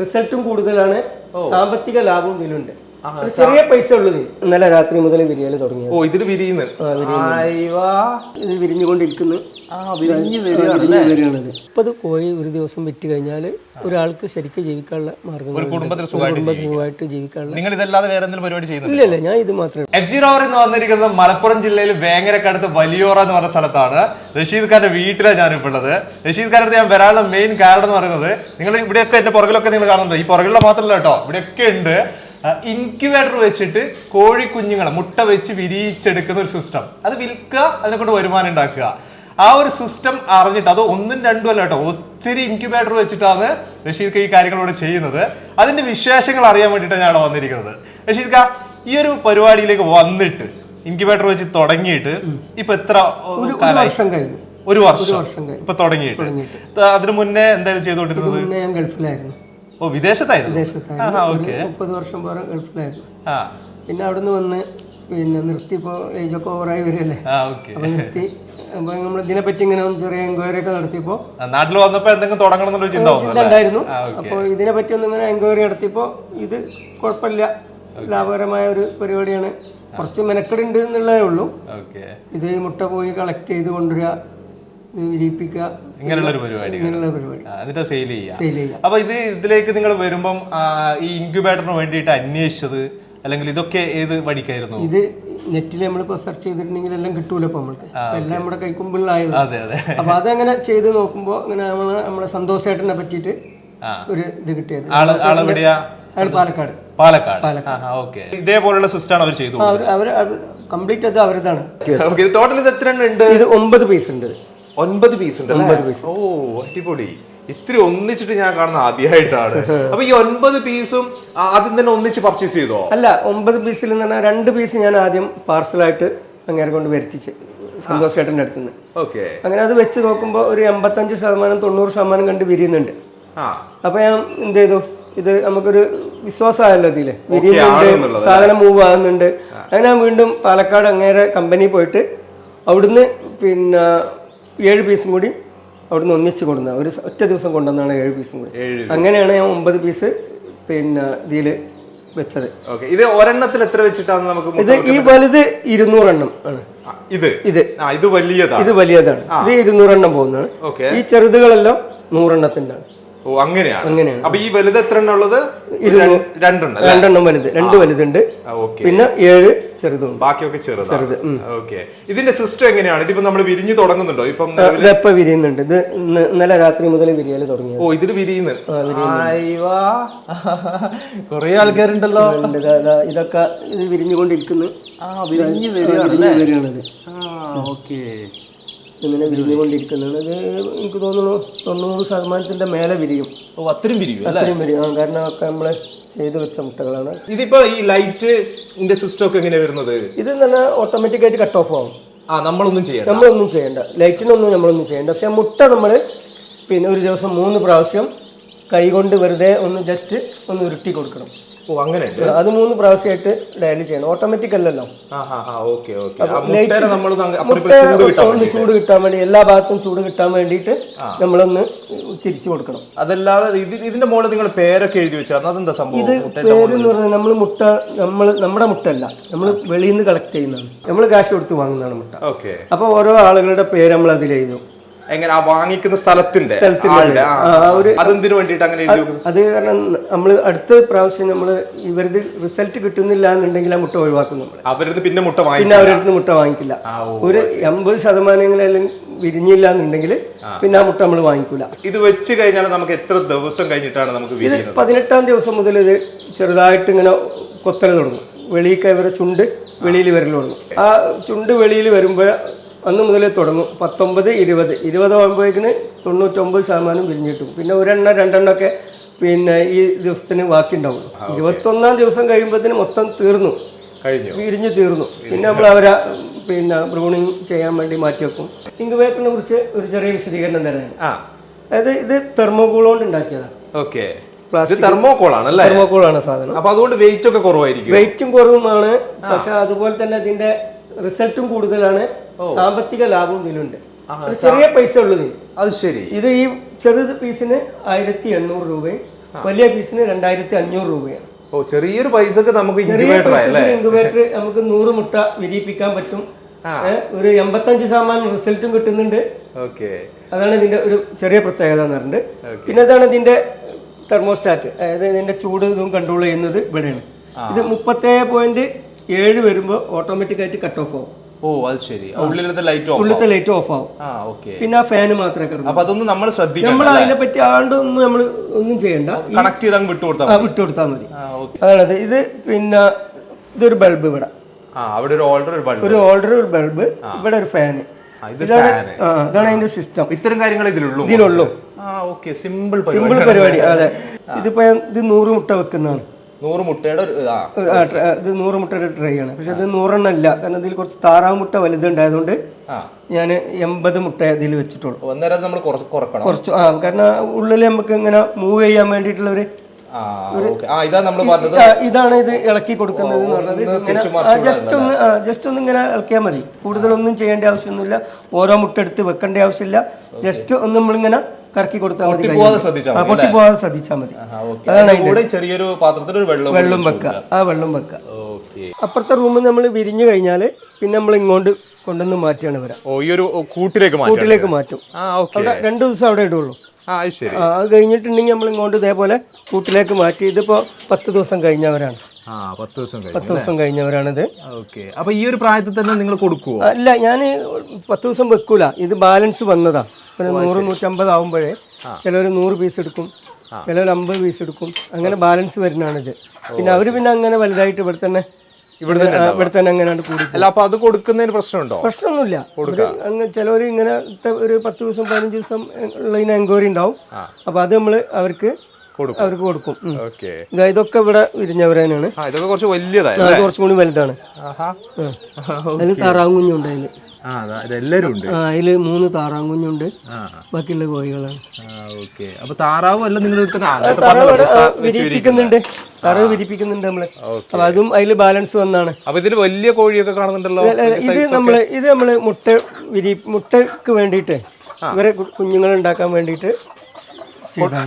റിസൾട്ടും കൂടുതലാണ്. സാമ്പത്തിക ലാഭവും ഇതിലുണ്ട്. ചെറിയ പൈസ ഉള്ളത്. ഇന്നലെ രാത്രി മുതൽ ബിരിയാണി തുടങ്ങി ഓ ഇതിന് വിരിയുന്നു. ഇത് വിരിഞ്ഞുകൊണ്ടിരിക്കുന്നു. ആ വിരിഞ്ഞ് വരികയാണിത്. മുപ്പത് കോഴി ഒരു ദിവസം വിറ്റ് കഴിഞ്ഞാൽ ഒരാൾക്ക് ശരിക്കും ജീവിക്കാനുള്ള മാർഗം ഒരു കുടുംബത്തിൽ സുഖമായിട്ട് ജീവിക്കാനുള്ള നിങ്ങൾ ഇതല്ലാതെ വേറെ എന്തെങ്കിലും പരിപാടി ചെയ്യുന്നു ഇല്ല ഇല്ല ഞാൻ ഇത് മാത്രമേ എഫ് ജി റോവർ എന്ന് വന്നിരിക്കുന്നത് മലപ്പുറം ജില്ലയിൽ വേങ്ങരക്കടുത്ത് വലിയോറ എന്ന് പറഞ്ഞ സ്ഥലത്താണ്. റഷീദ് ഖാന്റെ വീട്ടിലാണ് ഞാനിപ്പോൾ ഉള്ളത് റഷീദ് ഖാൻ ഞാൻ വരാനുള്ള മെയിൻ കാരണം എന്ന് പറയുന്നത് നിങ്ങൾ ഇവിടെയൊക്കെ എന്റെ പുറകിലൊക്കെ നിങ്ങൾ കാണുന്നുണ്ട്? ഈ പുറകിലുള്ള മാത്രമല്ല കേട്ടോ ഇവിടെയൊക്കെ ഉണ്ട്. ഇൻക്യുബേറ്റർ വെച്ചിട്ട് കോഴി കുഞ്ഞുങ്ങളെ മുട്ട വെച്ച് വിരിയിച്ചെടുക്കുന്ന ഒരു സിസ്റ്റം അത് വിൽക്കുക അതിനെ കൊണ്ട് വരുമാനം ഉണ്ടാക്കുക. ആ ഒരു സിസ്റ്റം അറിഞ്ഞിട്ട് അത് ഒന്നും രണ്ടും അല്ല കേട്ടോ ഒത്തിരി ഇൻക്യുബേറ്റർ വെച്ചിട്ടാണ് റഷീദ് ഈ കാര്യങ്ങളോട് ചെയ്യുന്നത്. അതിന്റെ വിശേഷങ്ങൾ അറിയാൻ വേണ്ടിയിട്ടാണ് ഞാൻ അവിടെ വന്നിരിക്കുന്നത്. റഷീദ് ഖാ ഈ ഒരു പരിപാടിയിലേക്ക് വന്നിട്ട് ഇൻക്യുബേറ്റർ വെച്ച് തുടങ്ങിയിട്ട് ഇപ്പൊ എത്ര വർഷം കഴിഞ്ഞു. ഒരു വർഷം. ഇപ്പൊ തുടങ്ങിയിട്ട്. അതിനു മുന്നേ എന്തായാലും ചെയ്തോണ്ടിരുന്നത് ഞാൻ ഗൾഫിലായിരുന്നു. ഓ വിദേശത്തായിരുന്നു? മുപ്പത് വർഷം പോലെ ഗൾഫിലായിരുന്നു. പിന്നെ അവിടുന്ന് വന്ന് പിന്നെ നിർത്തി ഏജ് ഏജൊക്കെ ഓവറായി വരികയല്ലേ? അപ്പം നിർത്തി. അപ്പം നമ്മൾ ഇതിനെപ്പറ്റി ഇങ്ങനെ ഒന്ന് ചെറിയ എൻക്വയറി ഒക്കെ നടത്തിയപ്പോൾ നാട്ടിൽ വന്നപ്പോ എന്തെങ്കിലും തുടങ്ങണം എന്നൊരു ചിന്ത ഉണ്ടായിരുന്നു അപ്പൊ അപ്പോൾ ഇതിനെ പറ്റി ഒന്ന് ഇങ്ങനെ എൻക്വയറി നടത്തിയപ്പോൾ ഇത് കുഴപ്പമില്ല. ലാഭകരമായ ഒരു പരിപാടിയാണ്. കുറച്ച് മെനക്കെടുണ്ട് എന്നുള്ളതേ ഉള്ളൂ. ഇത് മുട്ട പോയി കളക്ട് ചെയ്ത് കൊണ്ടുവരിക ഇത് വിരിയിപ്പിക്കുക ഇങ്ങനെയുള്ള ഒരു പരിപാടി ഇങ്ങനെയുള്ള പരിപാടി. എന്നിട്ട് സെയിൽ ചെയ്യാം. സെയിൽ ചെയ്യുക അപ്പൊ ഇത് ഇതിലേക്ക് നിങ്ങൾ വരുമ്പം ഈ ഇൻക്യുബേറ്ററിന് വേണ്ടിയിട്ട് അന്വേഷിച്ചത് അല്ലെങ്കിൽ ഇതൊക്കെ ഏത് വഴിക്കായിരുന്നു ഇത് നെറ്റിൽ നമ്മളിപ്പോ സെർച്ച് ചെയ്തിട്ടുണ്ടെങ്കിൽ എല്ലാം കിട്ടൂല ഇപ്പൊ നമ്മൾക്ക്? എല്ലാം നമ്മുടെ കൈക്കുമ്പിളിലായത് അതെ അതെ. അപ്പോൾ അതങ്ങനെ ചെയ്ത് നോക്കുമ്പോൾ അങ്ങനെ നമ്മൾ നമ്മുടെ സന്തോഷേട്ടനെ പറ്റിയിട്ട് ഒരു ഇത് കിട്ടിയത്. അയാൾ പാലക്കാട്. പാലക്കാട്. ഓക്കെ ഇതേപോലുള്ള സിസ്റ്റം ആണ് അവർ ചെയ്തു അവർ കംപ്ലീറ്റ് അത് അവരതാണ്. ടോട്ടൽ ഇത് എത്ര ഉണ്ട്? ഇത് ഒമ്പത് പീസ് ഉണ്ട്. ഒൻപത് പീസ് ഉണ്ട് ഓ അടിപൊളി. ഇത്തിരി ഒന്നിച്ചിട്ട് ഞാൻ കാണുന്ന ആദ്യമായിട്ടാണ് അപ്പൊ ഈ ഒൻപത് പീസും ആദ്യം തന്നെ ഒന്നിച്ച് പർച്ചേസ് ചെയ്തോ? അല്ല ഒമ്പത് പീസിൽ നിന്ന് പറഞ്ഞാൽ രണ്ട് പീസ് ഞാൻ ആദ്യം പാർസലായിട്ട് അങ്ങേരെ കൊണ്ട് വരുത്തിച്ച് സന്തോഷ് ചേട്ടന്റെ അടുത്ത് നിന്ന് ഓക്കെ. അങ്ങനെ അത് വെച്ച് നോക്കുമ്പോൾ ഒരു എൺപത്തഞ്ച് ശതമാനം തൊണ്ണൂറ് ശതമാനം കണ്ട് വിരിയുന്നുണ്ട്. അപ്പൊ ഞാൻ എന്ത് ചെയ്തു? ഇത് നമുക്കൊരു വിശ്വാസമായല്ലോ ഇതിൽ. വിരിയുന്നുണ്ട് സാധനം മൂവ് ആകുന്നുണ്ട്. അങ്ങനെ ഞാൻ വീണ്ടും പാലക്കാട് അങ്ങേരെ കമ്പനി പോയിട്ട് അവിടുന്ന് പിന്നെ ഏഴ് പീസും കൂടി അവിടുന്ന് ഒന്നിച്ച് കൊടുന്ന ഒരു ഒറ്റ ദിവസം കൊണ്ടുവന്നാണ് ഏഴ് പീസും കൂടി. അങ്ങനെയാണ് ഞാൻ ഒമ്പത് പീസ് പിന്നെ ഇതിൽ വെച്ചത്. ഓക്കെ ഇത് ഒരെണ്ണത്തിൽ എത്ര വെച്ചിട്ടാണ് നമുക്ക് ഇത് ഈ വലുത് ഇരുന്നൂറെണ്ണം ആണ്. ഇത്? ഇത്. ഇത് വലിയതാണ്. ഇത് വലിയതാണ്. ഇത് ഇരുന്നൂറെണ്ണം പോകുന്നതാണ്. ഓക്കെ ഈ ചെറുതുകളെല്ലാം നൂറെണ്ണത്തിന്റെ ആണ് ഓ അങ്ങനെയാണ്. അങ്ങനെയാണ്. അപ്പൊ ഈ വലുത് എത്ര എണ്ണം ഉള്ളത് രണ്ടെണ്ണം രണ്ടെണ്ണം വലുത് രണ്ട് വലുതുണ്ട്. പിന്നെ ഏഴ് ചെറുതുണ്ട്. ബാക്കിയൊക്കെ ചെറുതാണ്. ഓക്കെ. ഇതിന്റെ സിസ്റ്റം എങ്ങനെയാണ്? ഇതിപ്പോ നമ്മൾ വിരിഞ്ഞു തുടങ്ങുന്നുണ്ടോ? ഇപ്പം ഇതെപ്പോ വിരിയുന്നുണ്ട്. ഇത് ഇന്നലെ രാത്രി മുതൽ വിരിയൽ തുടങ്ങിയത്. ഓ ഇതിൽ വിരിയുന്നു. കൊറേ ആൾക്കാരുണ്ടല്ലോ. ഇതൊക്കെ ഇത് വിരിഞ്ഞുകൊണ്ടിരിക്കുന്നു. ആ വിരിഞ്ഞു വരികയാണ് വരികയാണിത്. ആ ഓക്കെ. ഇങ്ങനെ വിരിഞ്ഞുകൊണ്ടിരിക്കുന്നത് ഇത് എനിക്ക് തോന്നുന്നു തൊണ്ണൂറ് ശതമാനത്തിന്റെ മേലെ വിരിയും. ഓ അത്രയും വിരിയും അല്ലേ? അത്രയും വിരിയും. ആ, കാരണം ഒക്കെ നമ്മൾ ചെയ്ത് വെച്ച മുട്ടകളാണ്. ഇതിപ്പോ ഈ ലൈറ്റ് സിസ്റ്റം ഒക്കെ എങ്ങനെയാ വരുന്നത്? ഇത് നല്ല ഓട്ടോമാറ്റിക് ആയിട്ട് കട്ട് ഓഫ് ആവും. ആ നമ്മളൊന്നും ചെയ്യണ്ട. നമ്മളൊന്നും ചെയ്യണ്ട. ലൈറ്റിനൊന്നും നമ്മളൊന്നും ചെയ്യണ്ട. പക്ഷെ മുട്ട നമ്മൾ പിന്നെ ഒരു ദിവസം മൂന്ന് പ്രാവശ്യം കൈകൊണ്ട് വെറുതെ ഒന്ന് ജസ്റ്റ് ഒന്ന് ഉരുട്ടി കൊടുക്കണം. ഓ അങ്ങനെ അത് മൂന്ന് പ്രാവശ്യമായിട്ട് ഡയലി ചെയ്യണം. ഓട്ടോമാറ്റിക് അല്ലല്ലോ. ഒന്ന് ചൂട് കിട്ടാൻ വേണ്ടി എല്ലാ ഭാഗത്തും ചൂട് കിട്ടാൻ വേണ്ടിയിട്ട് നമ്മളൊന്ന് തിരിച്ചു കൊടുക്കണം. അതല്ലാതെ ഇതിന്റെ മുകളിൽ നിങ്ങൾ പേരൊക്കെ എഴുതി വെച്ചായിരുന്നു. അതെന്താ സംഭവം? ഇത് പേര് എന്ന് പറഞ്ഞാൽ നമ്മൾ മുട്ട നമ്മൾ നമ്മുടെ മുട്ട അല്ല നമ്മൾ വെളിയിൽ നിന്ന് കളക്ട് ചെയ്യുന്നതാണ്. നമ്മൾ കാശ് കൊടുത്ത് വാങ്ങുന്നതാണ് മുട്ട. ഓക്കെ. അപ്പോൾ ഓരോ ആളുകളുടെ പേര് നമ്മൾ അതിൽ എഴുതും. എങ്ങനെ ആ വാങ്ങിക്കുന്ന സ്ഥലത്തിന്റെ സ്ഥലത്തിന്റെ ഒരു അതെന്തിനു വേണ്ടിട്ട് അങ്ങനെ അത് കാരണം നമ്മൾ അടുത്ത പ്രാവശ്യം നമ്മൾ ഇവരത് റിസൾട്ട് കിട്ടുന്നില്ല എന്നുണ്ടെങ്കിൽ ആ മുട്ട ഒഴിവാക്കും നമ്മൾ അവരിന്ന് പിന്നെ മുട്ട പിന്നെ അവരടുത്ത് അവരുടെ മുട്ട വാങ്ങിക്കില്ല. ഒരു എൺപത് ശതമാനങ്ങളെല്ലാം വിരിഞ്ഞില്ല എന്നുണ്ടെങ്കിൽ പിന്നെ ആ മുട്ട നമ്മൾ വാങ്ങിക്കൂല. ഇത് വെച്ച് കഴിഞ്ഞാൽ നമുക്ക് എത്ര ദിവസം കഴിഞ്ഞിട്ടാണ് നമുക്ക് ഇത് പതിനെട്ടാം ദിവസം മുതൽ ഇത് ചെറുതായിട്ട് ഇങ്ങനെ കൊത്തൽ തുടങ്ങും. വെളിയിൽ കൈവരെ ചുണ്ട് വെളിയിൽ വരൽ തുടങ്ങും. ആ ചുണ്ട് വെളിയിൽ വരുമ്പോൾ അന്ന് മുതലേ തുടങ്ങും. പത്തൊമ്പത് ഇരുപത്. ഇരുപതാകുമ്പോഴേക്കിന് തൊണ്ണൂറ്റൊമ്പത് ശതമാനം വിരിഞ്ഞിട്ടും പിന്നെ ഒരെണ്ണം രണ്ടെണ്ണം ഒക്കെ പിന്നെ ഈ ദിവസത്തിന് ബാക്കി ഉണ്ടാവും ഇരുപത്തൊന്നാം ദിവസം കഴിയുമ്പോഴത്തേന് മൊത്തം തീർന്നു. കഴിഞ്ഞു? വിരിഞ്ഞ് തീർന്നു. പിന്നെ നമ്മൾ അവരെ പിന്നെ ബ്രൂണിങ് ചെയ്യാൻ വേണ്ടി മാറ്റി വെക്കും. ഇൻക്യുബേറ്ററിനെ കുറിച്ച് ഒരു ചെറിയ വിശദീകരണം തരാം. അതായത് ഇത് തെർമോകോൾ കൊണ്ട് ഉണ്ടാക്കിയതാണ് ഓക്കെ. ആണ് അല്ലേ സാധനം. അപ്പൊ അതുകൊണ്ട് വെയിറ്റ് ഒക്കെ കുറവായിരിക്കും വെയിറ്റും കുറവുമാണ്. പക്ഷെ അതുപോലെ തന്നെ അതിന്റെ റിസൾട്ടും കൂടുതലാണ്. സാമ്പത്തിക ലാഭവും ഇതിലുണ്ട്. ചെറിയ പൈസ ഉള്ളത് അത് ശരി. ഇത് ഈ ചെറുത് പീസിന് ആയിരത്തി എണ്ണൂറ് രൂപയും വലിയ പീസിന് രണ്ടായിരത്തി അഞ്ഞൂറ് രൂപയാണ് ഓ ചെറിയൊരു പൈസക്ക് നമുക്ക് ഇൻകുബേറ്റർ ഇൻക്യുബേറ്റർ ഇൻക്യുബേറ്റർ നമുക്ക് നൂറ് മുട്ട വിരിയിപ്പിക്കാൻ പറ്റും. ഒരു എൺപത്തഞ്ച് ശതമാനം റിസൾട്ടും കിട്ടുന്നുണ്ട്. ഓക്കെ. അതാണ് ഇതിന്റെ ഒരു ചെറിയ പ്രത്യേകത എന്ന് പറഞ്ഞിട്ട്. പിന്നെ ഇതാണ് ഇതിന്റെ തെർമോസ്റ്റാറ്റ് അതായത് ഇതിന്റെ ചൂട് ഇതും കൺട്രോൾ ചെയ്യുന്നത് ഇവിടെയാണ്. ഇത് മുപ്പത്തേഴ് പോയിന്റ് ഏഴ് വരുമ്പോൾ ഓട്ടോമാറ്റിക് ആയിട്ട് കട്ട് ഓഫ് ആവും. ഓ അത് ശരി. ഉള്ളിലത്തെ ലൈറ്റ് ഓഫ് ഉള്ളിലത്തെ ലൈറ്റ് ഓഫ് ആവും. ആ ഓക്കെ പിന്നെ ആ ഫാന് മാത്രമേ കിടന്നു അപ്പൊ അതൊന്നും നമ്മൾ ശ്രദ്ധിക്കണം നമ്മൾ അതിനെ പറ്റി ആണ്ടൊന്നും നമ്മൾ ഒന്നും ചെയ്യണ്ട. കണക്ട് ചെയ്ത് അങ്ങ് വിട്ടുകൊടുത്താൽ ആ വിട്ടുകൊടുത്താൽ മതി. ആ ഓക്കെ അതാണത്. ഇത് പിന്നെ ഇതൊരു ബൾബ് ഇവിടെ. ആ അവിടെ ഒരു ഓൾഡർ ഒരു ബൾബ് ഒരു ഓൾഡർ ഒരു ബൾബ് ഇവിടെ ഒരു ഫാന് ഇത് ഇതാണ് ഇതാണ് അതിന്റെ സിസ്റ്റം ഇത്തരം കാര്യങ്ങൾ ഇതിലുള്ളൂ ഇതിലുള്ളൂ. ആ സിമ്പിൾ സിമ്പിൾ പരിപാടി അതെ. ഇതിപ്പോ ഇത് നൂറ് മുട്ട വെക്കുന്നതാണ്. നൂറ് മുട്ടയുടെ ഇത് നൂറ് മുട്ടയുടെ ട്രൈ ആണ്. പക്ഷെ ഇത് നൂറെണ്ണം അല്ല കാരണം ഇതിൽ കുറച്ച് താറാവ് മുട്ട വലുതുണ്ടായതുകൊണ്ട് ഞാൻ എൺപത് മുട്ട ഇതിൽ വെച്ചിട്ടുള്ളൂ. ഒന്നര നമ്മൾ കുറച്ച് കുറക്കണം. കുറച്ച് ആ കാരണം ഉള്ളിൽ നമുക്ക് ഇങ്ങനെ മൂവ് ചെയ്യാൻ വേണ്ടിയിട്ടുള്ള ഒരു ഇതാണ് ഇത് ഇളക്കി കൊടുക്കുന്നത് ജസ്റ്റ് ഒന്ന് ജസ്റ്റ് ഒന്ന് ഇങ്ങനെ ഇളക്കിയാൽ മതി. കൂടുതലൊന്നും ചെയ്യേണ്ട ആവശ്യമൊന്നുമില്ല. ഓരോ മുട്ട എടുത്ത് വെക്കേണ്ട ആവശ്യമില്ല. ജസ്റ്റ് ഒന്ന് നമ്മളിങ്ങനെ കറക്കി കൊടുത്താൽ മതി പോവാതെ ശ്രദ്ധിച്ചാൽ മതി പോകാതെ ശ്രദ്ധിച്ചാൽ മതി. അതിന്റെ കൂടെ ചെറിയൊരു പാത്രത്തിൽ ഒരു വെള്ളം വെള്ളം വെക്കുക ആ വെള്ളം വെക്കുക ഓക്കെ. അപ്പുറത്തെ റൂമിൽ നമ്മൾ വിരിഞ്ഞു കഴിഞ്ഞാൽ പിന്നെ നമ്മൾ ഇങ്ങോട്ട് കൊണ്ടുവന്ന് മാറ്റിയാണ് വരാം. ഓ ഈ ഒരു കൂട്ടിലേക്ക് മാറ്റാം. ആ ഓക്കെ. അവിടെ രണ്ട് ദിവസം അവിടെ ഇടുള്ളൂ. ആ അത് ശരി. ആ, അത് കഴിഞ്ഞിട്ടുണ്ടെങ്കിൽ നമ്മൾ ഇങ്ങോട്ട് ഇതേപോലെ കൂട്ടിലേക്ക് മാറ്റി. ഇതിപ്പോൾ പത്ത് ദിവസം കഴിഞ്ഞവരാണ്. ആ പത്ത് ദിവസം കഴിഞ്ഞു ഇത് ദിവസം കഴിഞ്ഞവരാണിത്. ഓക്കെ. അപ്പൊ ഈ ഒരു പ്രായത്തിൽ തന്നെ നിങ്ങൾ കൊടുക്കുവോ? അല്ല ഞാൻ പത്ത് ദിവസം വെക്കൂല. ഇത് ബാലൻസ് വന്നതാ. ഒരു നൂറ് നൂറ്റമ്പത് ആവുമ്പോഴേ ചിലർ നൂറ് പീസ് എടുക്കും ചിലർ അമ്പത് പീസ് എടുക്കും. അങ്ങനെ ബാലൻസ് വരുന്നതാണിത്. പിന്നെ അവർ പിന്നെ അങ്ങനെ വലുതായിട്ട് ഇവിടെ തന്നെ ഇവിടെ തന്നെ ഇവിടെ തന്നെ അങ്ങനെ കൂടി അല്ല അപ്പൊ അത് കൊടുക്കുന്നതിന് പ്രശ്നമുണ്ടോ? പ്രശ്നമൊന്നുമില്ല. അവർ അങ്ങ് ചിലവർ ഇങ്ങനെ ഒരു പത്ത് ദിവസം പതിനഞ്ച് ദിവസം ഉള്ളതിന് എൻക്വയറി ഉണ്ടാവും. അപ്പൊ അത് നമ്മൾ അവർക്ക് അവർക്ക് കൊടുക്കും. ഇതൊക്കെ ഇവിടെ വിരിഞ്ഞവരാനാണ് കുറച്ചുകൂടി ഇതൊക്കെ കുറച്ച് കൂടി വലുതാണ്. ആഹാ. കുഞ്ഞുണ്ടായിരുന്നു അതിൽ ഇതെല്ലാരും ഉണ്ട്. അതിൽ മൂന്ന് താറാവ് കുഞ്ഞുണ്ട് ബാക്കിയുള്ള കോഴികളാണ്. ഓക്കെ. അപ്പൊ താറാവും അല്ല നിങ്ങൾ വിരിപ്പിക്കുന്നുണ്ട് താറാവ് വിരിപ്പിക്കുന്നുണ്ട് നമ്മൾ. അപ്പൊ അതും അതിൽ ബാലൻസ് വന്നാണ്. അപ്പൊ ഇതിൽ വലിയ കോഴിയൊക്കെ കാണുന്നുണ്ടല്ലോ ഇത് നമ്മൾ ഇത് നമ്മൾ മുട്ട വിരി മുട്ടക്ക് വേണ്ടിയിട്ട് ഇവരെ കുഞ്ഞുങ്ങൾ ഉണ്ടാക്കാൻ വേണ്ടിയിട്ട്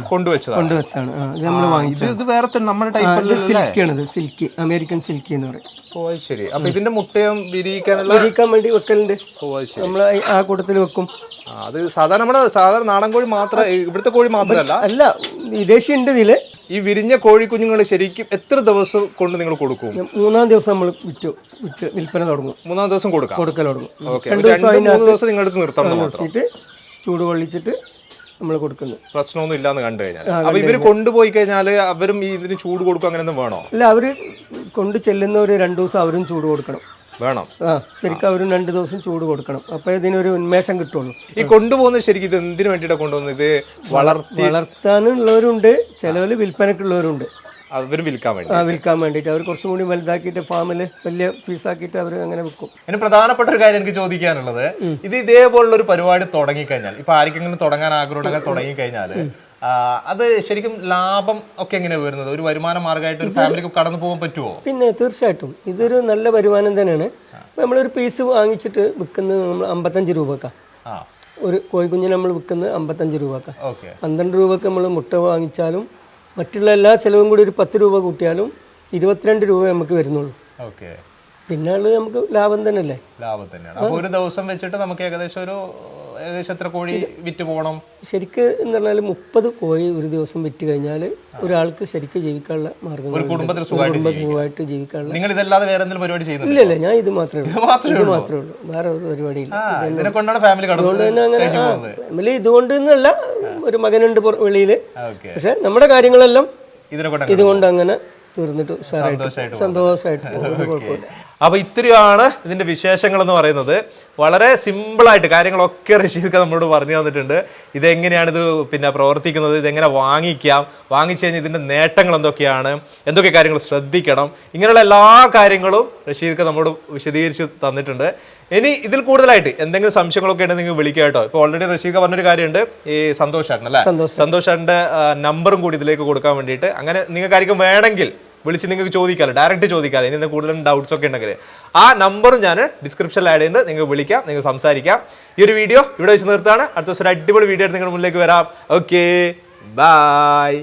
കൊണ്ടുവച്ചതാണ്. കൊണ്ടുവച്ചാണ് നമ്മൾ വാങ്ങി ഇത് വേറെ തന്നെ നമ്മുടെ ടൈപ്പ് സിൽക്കിയാണിത് സിൽക്കി അമേരിക്കൻ സിൽക്കി എന്ന് പറയും. ഓ ശരി. അപ്പൊ ഇതിന്റെ മുട്ടയും വിരിയിക്കാനുള്ള വിരിക്കാൻ വേണ്ടി വെക്കലുണ്ട്. നമ്മൾ ആ കൂട്ടത്തിൽ വെക്കും. അത് സാധാരണ നമ്മുടെ സാധാരണ നാടൻ കോഴി മാത്രം ഇവിടുത്തെ കോഴി മാത്രമല്ല അല്ല വിദേശി ഉണ്ട് ഇതിൽ. ഈ വിരിഞ്ഞ കോഴി കുഞ്ഞുങ്ങൾ ശരിക്കും എത്ര ദിവസം കൊണ്ട് നിങ്ങൾ കൊടുക്കും? മൂന്നാം ദിവസം നമ്മൾ വിറ്റു വിറ്റ് വിൽപ്പന തുടങ്ങും. മൂന്നാം ദിവസം കൊടുക്കാം. കൊടുക്കൽ തുടങ്ങും. രണ്ട് മൂന്ന് ദിവസം നിങ്ങൾ എടുത്ത് നിർത്തണം ചൂട് കൊള്ളിച്ചിട്ട് നമ്മൾ കൊടുക്കുന്നത് പ്രശ്നമൊന്നും ഇല്ലാന്ന് കണ്ടു കഴിഞ്ഞാൽ അപ്പൊ ഇവർ കൊണ്ടുപോയി കഴിഞ്ഞാൽ അവരും ഈ ഇതിന് ചൂട് കൊടുക്കും അങ്ങനെയൊന്നും വേണോ? അല്ല അവർ കൊണ്ട് ചെല്ലുന്ന ഒരു രണ്ടു ദിവസം അവരും ചൂട് കൊടുക്കണം. വേണം. ആ ശരിക്കും അവരും രണ്ട് ദിവസം ചൂട് കൊടുക്കണം. അപ്പോൾ ഇതിനൊരു ഉന്മേഷം കിട്ടുള്ളൂ. ഈ കൊണ്ടുപോകുന്നത് ശരിക്കും ഇത് എന്തിനു വേണ്ടിയിട്ടാണ് കൊണ്ടുപോകുന്നത്? ഇത് വളർത്തി വളർത്താനുള്ളവരുണ്ട് ചിലവിൽ വിൽപ്പനക്കുള്ളവരുണ്ട്. അവരും വിൽക്കാൻ വേണ്ടി. ആ വിൽക്കാൻ വേണ്ടിയിട്ട്. അവർ കുറച്ചും കൂടി വലുതാക്കിയിട്ട് ഫാമിൽ വലിയ പീസാക്കിയിട്ട് അവർ അങ്ങനെ വിൽക്കും. ഇനി പ്രധാനപ്പെട്ട ഒരു കാര്യം എനിക്ക് ചോദിക്കാനുള്ളത്. ഇത് ഇതേപോലുള്ള ഒരു പരിപാടി തുടങ്ങിക്കഴിഞ്ഞാൽ ഇപ്പൊ ആർക്കെങ്കിലും തുടങ്ങാൻ ആഗ്രഹമുണ്ടെങ്കിൽ തുടങ്ങിക്കഴിഞ്ഞാൽ അത് ശരിക്കും ലാഭം ഒക്കെ എങ്ങനെ വരുന്നത്? ഒരു വരുമാന മാർഗമായിട്ട് ഒരു ഫാമിലിക്ക് കടന്നു പോകാൻ പറ്റുമോ പിന്നെ തീർച്ചയായിട്ടും. ഇതൊരു നല്ല വരുമാനം തന്നെയാണ്. നമ്മളൊരു പീസ് വാങ്ങിച്ചിട്ട് വിൽക്കുന്നത് നമ്മൾ അമ്പത്തഞ്ച് രൂപക്കാണ് ആ. ഒരു കോഴിക്കുഞ്ഞിനെ നമ്മൾ വിൽക്കുന്നത് അമ്പത്തഞ്ച് രൂപക്കാണ് പന്ത്രണ്ട് രൂപക്ക് നമ്മൾ മുട്ട വാങ്ങിച്ചാലും മറ്റുള്ള എല്ലാ ചിലവും കൂടി ഒരു പത്ത് രൂപ കൂട്ടിയാലും ഇരുപത്തിരണ്ട് രൂപ നമുക്ക് വരുന്നുള്ളൂ. ഓക്കെ. പിന്നെ ഉള്ളത് നമുക്ക് ലാഭം തന്നെയല്ലേ? ലാഭം തന്നെയാണ്. ഒരു ദിവസം വെച്ചിട്ട് നമുക്ക് ഏകദേശം ഒരു ഏകദേശം എത്ര കോഴി വിറ്റ് പോകണം? ശരിക്ക് എന്ന് പറഞ്ഞാൽ മുപ്പത് കോഴി ഒരു ദിവസം വിറ്റ് കഴിഞ്ഞാൽ ഒരാൾക്ക് ശരിക്ക് ജീവിക്കാനുള്ള മാർഗം ഒരു കുടുംബത്തിൽ സുഖമായിട്ട് ജീവിക്കാനുള്ള നിങ്ങൾ ഇതല്ലാതെ വേറെ എന്തെങ്കിലും പരിപാടി ചെയ്യുന്നുണ്ട്? ഇല്ല ഇല്ല ഞാൻ ഇത് മാത്രമേ ഉള്ളൂ. മാത്രമേ ഉള്ളൂ. വേറെ ഒരു പരിപാടിയില്ല. അതുകൊണ്ട് തന്നെ അങ്ങനെ ഫാമിലി ഇതുകൊണ്ട് എന്നല്ല ഒരു മകനുണ്ട് വെളിയിൽ പക്ഷെ നമ്മുടെ കാര്യങ്ങളെല്ലാം ഇതുകൊണ്ട് അങ്ങനെ തീർന്നിട്ട് സന്തോഷമായിട്ട് സന്തോഷമായിട്ട് കുഴപ്പമില്ല. അപ്പൊ ഇത്രയാണ് ഇതിന്റെ വിശേഷങ്ങൾ എന്ന് പറയുന്നത്. വളരെ സിമ്പിളായിട്ട് കാര്യങ്ങളൊക്കെ റഷീദ് നമ്മളോട് പറഞ്ഞു തന്നിട്ടുണ്ട്. ഇതെങ്ങനെയാണ് ഇത് പിന്നെ പ്രവർത്തിക്കുന്നത്? ഇതെങ്ങനെ വാങ്ങിക്കാം? വാങ്ങിച്ചു കഴിഞ്ഞാൽ ഇതിന്റെ നേട്ടങ്ങൾ എന്തൊക്കെയാണ്? എന്തൊക്കെ കാര്യങ്ങൾ ശ്രദ്ധിക്കണം? ഇങ്ങനെയുള്ള എല്ലാ കാര്യങ്ങളും റഷീദ് നമ്മോട് വിശദീകരിച്ച് തന്നിട്ടുണ്ട്. ഇനി ഇതിൽ കൂടുതലായിട്ട് എന്തെങ്കിലും സംശയങ്ങളൊക്കെ ഉണ്ടെങ്കിൽ നിങ്ങൾ വിളിക്കുക കേട്ടോ. ഇപ്പൊ ഓൾറെഡി റഷീദ് പറഞ്ഞൊരു കാര്യമുണ്ട്. ഈ സന്തോഷ് ചേട്ടൻ അല്ലേ? സന്തോഷ്. സന്തോഷ് ചേട്ടന്റെ നമ്പറും കൂടി ഇതിലേക്ക് കൊടുക്കാൻ വേണ്ടിയിട്ട്. അങ്ങനെ നിങ്ങൾക്കായിരിക്കും വേണമെങ്കിൽ വിളിച്ച് നിങ്ങൾക്ക് ചോദിക്കാമല്ലോ ഡയറക്റ്റ് ചോദിക്കാമല്ലോ ഇനി എന്തെങ്കിലും കൂടുതലും ഡൗട്ട്സ് ഒക്കെ ഉണ്ടെങ്കിൽ ആ നമ്പറും ഞാൻ ഡിസ്ക്രിപ്ഷനിൽ ആഡ് ചെയ്യുന്നുണ്ട്. നിങ്ങൾക്ക് വിളിക്കാം നിങ്ങൾക്ക് സംസാരിക്കാം. ഈ ഒരു വീഡിയോ ഇവിടെ വെച്ച് നിർത്താണ് അടുത്ത ദിവസം ഒരു അടിപൊളി വീഡിയോ ആയിട്ട് നിങ്ങളുടെ മുന്നിലേക്ക് വരാം. Okay bye